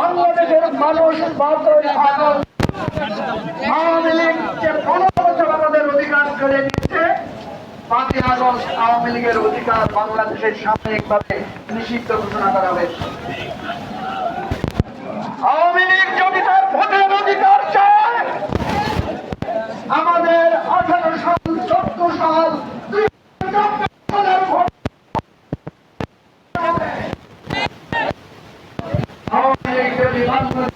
বাংলাদেশের মানুষ আগল আওয়ামী লীগ যে বছর আমাদের অধিকার করে নিচ্ছে পাঁচই আগস্ট আওয়ামী লীগের অধিকার বাংলাদেশের সাময়িকভাবে নিষিদ্ধ ঘোষণা করা হয়েছে আওয়ামী লীগ যদি তার ভোটের অধিকার চায় আমাদের আঠারো সাল চোদ্দ সাল। আওয়ামী বাংলাদেশ